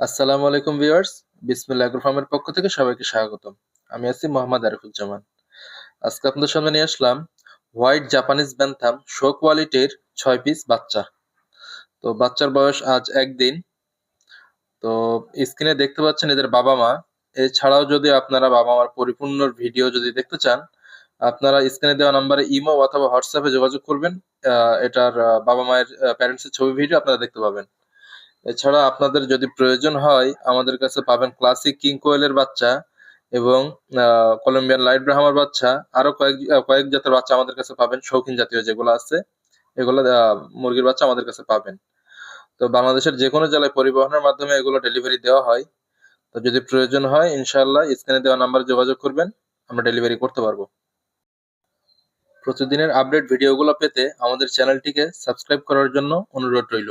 আসসালামু আলাইকুম ভিউয়ার্স বিসমিল্লাহ এগ্রো ফার্মের পক্ষ থেকে সবাইকে স্বাগতম। আমি আছি মোহাম্মদ আরিফুজ্জামান। আজকে আপনাদের সামনে নিয়ে আসলাম হোয়াইট জাপানিজ ব্যান্থাম শো কোয়ালিটির ছয় পিস বাচ্চা। তো বাচ্চার বয়স আজ একদিন। তো স্ক্রিনে দেখতে পাচ্ছেন এদের বাবা মা। এছাড়াও যদি আপনারা বাবা মার পরিপূর্ণ ভিডিও যদি দেখতে চান, আপনারা স্ক্রিনে দেওয়া নাম্বারে ইমো অথবা হোয়াটসঅ্যাপে যোগাযোগ করবেন। এটার বাবা মায়ের প্যারেন্টসের ছবি, ভিডিও আপনারা দেখতে পাবেন। এছাড়া আপনাদের যদি প্রয়োজন হয়, আমাদের কাছে পাবেন ক্লাসিক কিং কোয়েলের বাচ্চা এবং কলম্বিয়ান লাইট ব্রাহামার বাচ্চা। আরও কয়েক কয়েক জাতের বাচ্চা আমাদের কাছে পাবেন, শৌখিন জাতীয় যেগুলো আছে, এগুলো মুরগির বাচ্চা আমাদের কাছে পাবেন। তো বাংলাদেশের যে কোনো জেলায় পরিবহনের মাধ্যমে এগুলো ডেলিভারি দেওয়া হয়। তো যদি প্রয়োজন হয় ইনশাল্লাহ স্ক্রিনে দেওয়া নাম্বারে যোগাযোগ করবেন, আমরা ডেলিভারি করতে পারব। প্রতিদিনের আপডেট ভিডিওগুলো পেতে আমাদের চ্যানেলটিকে সাবস্ক্রাইব করার জন্য অনুরোধ রইল।